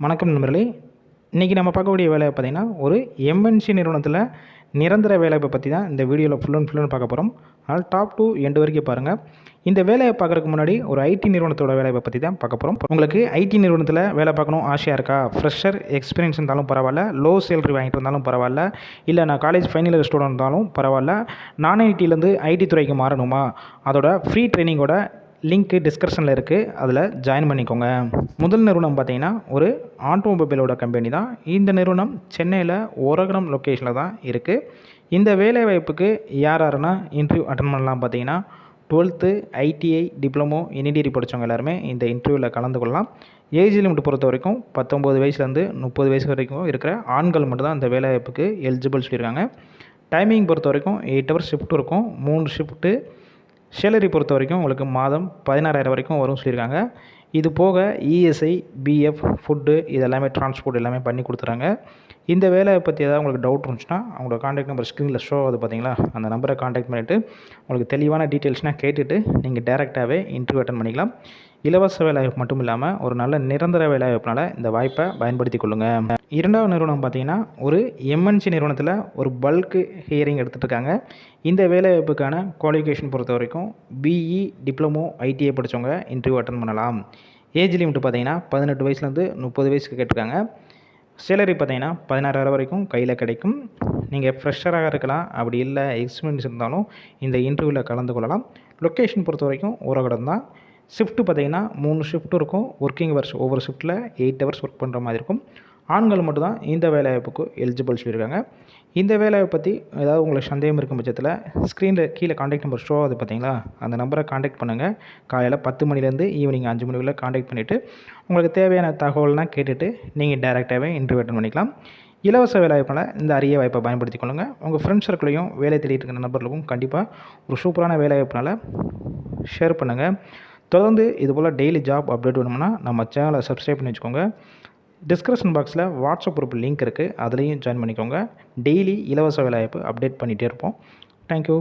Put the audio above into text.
வணக்கம் நண்பர்களே. இன்றைக்கி நம்ம பார்க்கக்கூடிய வேலையை பார்த்திங்கன்னா ஒரு எம்என்சி நிறுவனத்தில் நிரந்தர வேலையை பற்றி தான் இந்த வீடியோவில் ஃபுல் அண்ட் ஃபுல்லுன்னு பார்க்க போகிறோம் அதனால் டாப் டூ எண்டு வரைக்கும் பாருங்கள் இந்த வேலையை பார்க்குறதுக்கு முன்னாடி ஒரு ஐடி நிறுவனத்தோட வேலையை பற்றி தான் பார்க்க போகிறோம் உங்களுக்கு ஐடி நிறுவனத்தில் வேலை பார்க்கணும் ஆசையாக இருக்கா? ஃப்ரெஷர் எக்ஸ்பீரியன்ஸ் இருந்தாலும் பரவாயில்ல. லோ சேலரி வாங்கிட்டு இருந்தாலும் பரவாயில்ல. இல்லை நான் காலேஜ் ஃபைனல் இயர் ஸ்டூடெண்ட் இருந்தாலும் பரவாயில்ல. நான் ஐடியிலேருந்து ஐடி துறைக்கு மாறணுமா? அதோட ஃப்ரீ ட்ரைனிங்கோட லிங்க்கு டிஸ்கிரிப்ஷனில் இருக்குது அதில் ஜாயின் பண்ணிக்கோங்க. முதல் நிறுவனம் பார்த்தீங்கன்னா ஒரு ஆட்டோமொபைலோட கம்பெனி தான். இந்த நிறுவனம் சென்னையில் ஒரகடம் லொக்கேஷனில் தான் இருக்குது இந்த வேலைவாய்ப்புக்கு யார் யாருன்னா இன்டர்வியூ அட்டன் பண்ணலாம் பார்த்தீங்கன்னா டுவெல்த்து ஐடிஐ டிப்ளமோ என்இடிடி படித்தவங்க எல்லாருமே இந்த இன்டர்வியூவில் கலந்து கொள்ளலாம். ஏஜ் லிமிட் பொறுத்த வரைக்கும் பத்தொம்பது வயசுலேருந்து முப்பது வயசு வரைக்கும் இருக்கிற ஆண்கள் மட்டும்தான் இந்த வேலைவாய்ப்புக்கு எலிஜிபிள் சொல்லியிருக்காங்க. டைமிங் பொறுத்த வரைக்கும் எயிட் ஹவர் ஷிஃப்ட் இருக்கும். மூணு ஷிஃப்ட்டு சேலரி பொறுத்த வரைக்கும் உங்களுக்கு மாதம் பதினாறாயிரம் வரைக்கும் வரும் சொல்லியிருக்காங்க. இது போக இஎஸ்ஐ பிஎஃப் ஃபுட்டு இது எல்லாமே டிரான்ஸ்போர்ட் எல்லாமே பண்ணி கொடுத்துறாங்க. இந்த வேலையை பற்றி ஏதாவது உங்களுக்கு டவுட் இருந்துச்சுன்னா அவங்களோட காண்டாக்ட் நம்பர் ஸ்க்ரீனில் ஷோ ஆகுது பார்த்தீங்களா அந்த நம்பரை காண்டாக்ட் பண்ணிவிட்டு உங்களுக்கு தெளிவான டீட்டெயில்ஸ்னால் கேட்டுட்டு நீங்கள் டேரெக்டாகவே இன்டர்வியூ அட்டன் பண்ணிக்கலாம். இலவச வேலைவாய்ப்பு மட்டும் இல்லாமல் ஒரு நல்ல நிரந்தர வேலைவாய்ப்புனால இந்த வாய்ப்பை பயன்படுத்தி கொள்ளுங்கள் இரண்டாவது நிறுவனம் பார்த்தீங்கன்னா ஒரு எம்என்சி நிறுவனத்தில் ஒரு பல்க்கு ஹியரிங் எடுத்துகிட்டு இருக்காங்க இந்த வேலைவாய்ப்புக்கான குவாலிஃபிகேஷன் பொறுத்த வரைக்கும் பிஇ டிப்ளமோ ஐடிஐ படித்தவங்க இன்டர்வியூ அட்டன் பண்ணலாம். ஏஜ் லிமிட் பார்த்தீங்கன்னா பதினெட்டு வயசுலேருந்து முப்பது வயசுக்கு கேட்டிருக்காங்க. சேலரி பார்த்தீங்கன்னா பதினாறாயிரம் வரைக்கும் கையில் கிடைக்கும். நீங்கள் ஃப்ரெஷராக இருக்கலாம். அப்படி இல்லை எக்ஸ்பீரியன்ஸ் இருந்தாலும் இந்த இன்டர்வியூவில் கலந்து கொள்ளலாம். லொக்கேஷன் பொறுத்த வரைக்கும் ஊரகடம் தான். ஷிஃப்ட்டு பார்த்தீங்கன்னா மூணு ஷிஃப்ட் இருக்கும். ஒர்க்கிங் ஹவர்ஸ் ஒவ்வொரு ஷிஃப்ட்டில் எயிட் ஹவர்ஸ் ஒர்க் பண்ணுற மாதிரி இருக்கும். ஆண்கள் மட்டும்தான் இந்த வேலைவாய்ப்புக்கு எலிஜிபிள் சொல்லியிருக்காங்க. இந்த வேலையை பற்றி ஏதாவது உங்களுக்கு சந்தேகம் இருக்கும் பட்சத்தில் ஸ்க்ரீனில் கீழே காண்டாக்ட் நம்பர் ஷோ ஆகுது பார்த்தீங்களா அந்த நம்பரை காண்டாக்ட் பண்ணுங்கள் காலையில் பத்து மணிலேருந்து ஈவினிங் அஞ்சு மணிக்குள்ளே காண்டாக்ட் பண்ணிவிட்டு உங்களுக்கு தேவையான தகவல்னால் கேட்டுட்டு நீங்கள் டேரெக்டாகவே இன்டர்வியூ அட்டன் பண்ணிக்கலாம். இலவச வேலைவாய்ப்பில் இந்த அரிய வாய்ப்பை பயன்படுத்தி கொள்ளுங்கள் உங்கள் ஃப்ரெண்ட்ஸ் சர்க்கிளையும் வேலை தேடிட்டு இருக்கிற நபர்களுக்கும் கண்டிப்பாக ஒரு சூப்பரான வேலைவாய்ப்பினால் ஷேர் பண்ணுங்கள் தொடர்ந்து இதுபோல் டெய்லி ஜாப் அப்டேட் வேணும்னா நம்ம சேனலை சப்ஸ்கிரைப் பண்ணி வச்சுக்கோங்க. டிஸ்கிரிப்ஷன் பாக்ஸில் வாட்ஸ்அப் குரூப் லிங்க் இருக்குது அதுலேயும் ஜாயின் பண்ணிக்கோங்க. டெய்லி இலவச வேலைவாய்ப்பு அப்டேட் பண்ணிகிட்டே இருப்போம். தேங்க்யூ